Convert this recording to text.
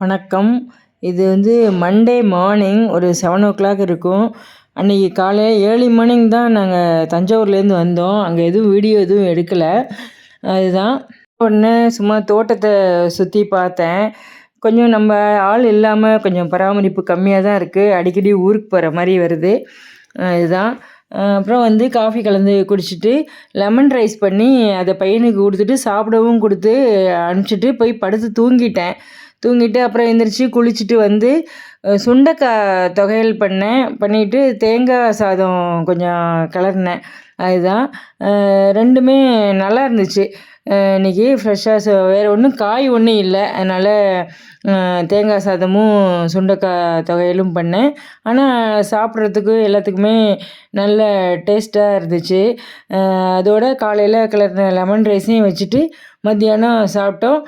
வணக்கம். இது வந்து மண்டே மார்னிங் ஒரு செவன் ஓ கிளாக் இருக்கும். அன்றைக்கி காலையில் ஏர்லி மார்னிங் தான் நாங்கள் தஞ்சாவூர்லேருந்து வந்தோம். அங்கே எதுவும் வீடியோ எதுவும் எடுக்கலை. அதுதான். உடனே சும்மா தோட்டத்தை சுற்றி பார்த்தேன். கொஞ்சம் நம்ம ஆள் இல்லாமல் கொஞ்சம் பராமரிப்பு கம்மியாக தான் இருக்குது அடிக்கடி ஊருக்கு போகிற மாதிரி வருது. இதுதான் அப்புறம் வந்து காஃபி கலந்து குடிச்சிட்டு லெமன் ரைஸ் பண்ணி அதை பையனுக்கு கொடுத்துட்டு சாப்பிடவும் கொடுத்து அனுப்பிச்சிட்டு போய் படுத்து தூங்கிட்டேன். தூங்கிட்டு அப்புறம் எழுந்திரிச்சி குளிச்சுட்டு வந்து சுண்டைக்காய் தொகையல் பண்ணேன் பண்ணிவிட்டு தேங்காய் சாதம் கொஞ்சம் கலர்னேன். அதுதான். ரெண்டுமே நல்லா இருந்துச்சு. இன்றைக்கி ஃப்ரெஷ்ஷாக வேறு ஒன்றும் காய் ஒன்றும் இல்லை. அதனால் தேங்காய் சாதமும் சுண்டைக்காய் தொகையிலும் பண்ணேன். ஆனால் சாப்பிட்றதுக்கு எல்லாத்துக்குமே நல்ல டேஸ்ட்டாக இருந்துச்சு. அதோட காலையில் கிளறின லெமன் ரைஸையும் வச்சுட்டு மத்தியானம் சாப்பிட்டோம்.